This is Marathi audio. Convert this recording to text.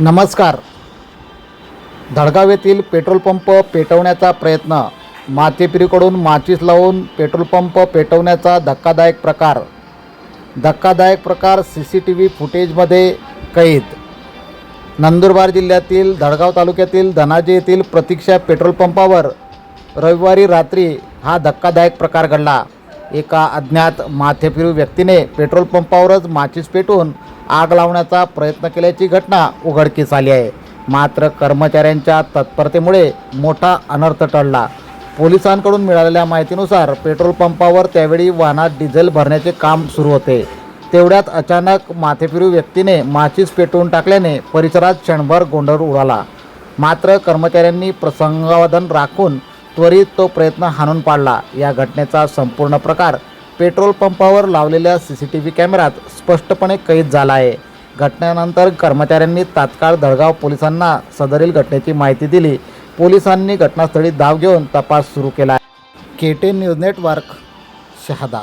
नमस्कार. धडगाव येथील पेट्रोल पंप पेटवण्याचा प्रयत्न मातेपिरीकडून माचीस लावून पेट्रोल पंप पेटवण्याचा धक्कादायक प्रकार. धक्कादायक प्रकार सी सी टी व्ही फुटेजमध्ये कैद. नंदुरबार जिल्ह्यातील धडगाव तालुक्यातील धनाजी येथील प्रतीक्षा पेट्रोल पंपावर रविवारी रात्री हा धक्कादायक प्रकार घडला. एका अज्ञात माथेफिरू व्यक्तीने पेट्रोल पंपावरच माचीस पेटून आग लावण्याचा प्रयत्न केल्याची घटना उघडकीस आली आहे. मात्र कर्मचाऱ्यांच्या तत्परतेमुळे मोठा अनर्थ टळला. पोलिसांकडून मिळालेल्या माहितीनुसार पेट्रोल पंपावर त्यावेळी वाहनात डिझेल भरण्याचे काम सुरू होते. तेवढ्यात अचानक माथेफिरू व्यक्तीने माचीस पेटवून टाकल्याने परिसरात क्षणभर गोंधळ उडाला. मात्र कर्मचाऱ्यांनी प्रसंगावधान राखून त्वरित तो प्रयत्न हाणून पाडला. या घटनेचा संपूर्ण प्रकार पेट्रोल पंपावर लावलेल्या सी सी टी व्ही कॅमेऱ्यात स्पष्टपणे कैद झाला आहे. घटनेनंतर कर्मचाऱ्यांनी तात्काळ धडगाव पोलिसांना सदरील घटनेची माहिती दिली. पोलिसांनी घटनास्थळी धाव घेऊन तपास सुरू केला K T news network Shahada.